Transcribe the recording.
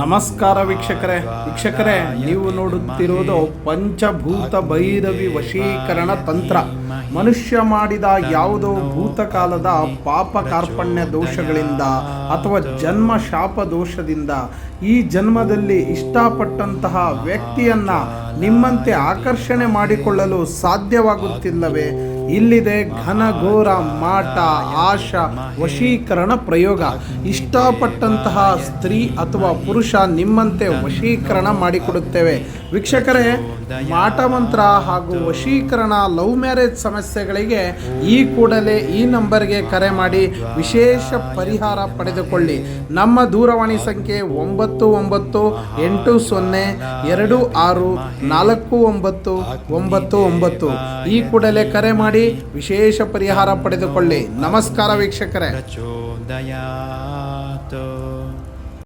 ನಮಸ್ಕಾರ ವೀಕ್ಷಕರೇ. ವೀಕ್ಷಕರೇ ನೀವು ನೋಡುತ್ತಿರುವುದು ಪಂಚಭೂತ ಭೈರವಿ ವಶೀಕರಣ ತಂತ್ರ. ಮನುಷ್ಯ ಮಾಡಿದ ಯಾವುದೋ ಭೂತಕಾಲದ ಪಾಪ ಕಾರ್ಪಣ್ಯ ದೋಷಗಳಿಂದ ಅಥವಾ ಜನ್ಮ ಶಾಪ ದೋಷದಿಂದ ಈ ಜನ್ಮದಲ್ಲಿ ಇಷ್ಟಪಟ್ಟಂತಹ ವ್ಯಕ್ತಿಯನ್ನ ನಿಮ್ಮಂತೆ ಆಕರ್ಷಣೆ ಮಾಡಿಕೊಳ್ಳಲು ಸಾಧ್ಯವಾಗುತ್ತಿಲ್ಲವೇ? ಇಲ್ಲಿದೆ ಘನಘೋರ ಮಾಟ ಆಶ ವಶೀಕರಣ ಪ್ರಯೋಗ. ಇಷ್ಟಪಟ್ಟಂತಹ ಸ್ತ್ರೀ ಅಥವಾ ಪುರುಷ ನಿಮ್ಮಂತೆ ವಶೀಕರಣ ಮಾಡಿಕೊಡುತ್ತೇವೆ. ವೀಕ್ಷಕರೇ ಮಾಟ ಮಂತ್ರ ಹಾಗೂ ವಶೀಕರಣ ಲವ್ ಮ್ಯಾರೇಜ್ ಸಮಸ್ಯೆಗಳಿಗೆ ಈ ಕೂಡಲೇ ಈ ನಂಬರ್ಗೆ ಕರೆ ಮಾಡಿ ವಿಶೇಷ ಪರಿಹಾರ ಪಡೆದುಕೊಳ್ಳಿ. ನಮ್ಮ ದೂರವಾಣಿ ಸಂಖ್ಯೆ ಒಂಬತ್ತು ಒಂಬತ್ತು ಎಂಟು ಸೊನ್ನೆ ಎರಡು ಆರು ನಾಲ್ಕು ಒಂಬತ್ತು ಒಂಬತ್ತು ಒಂಬತ್ತು. ಈ ಕೂಡಲೇ ಕರೆ ಮಾಡಿ ವಿಶೇಷ ಪರಿಹಾರ ಪಡೆದುಕೊಳ್ಳಿ. ನಮಸ್ಕಾರ ವೀಕ್ಷಕರೇ.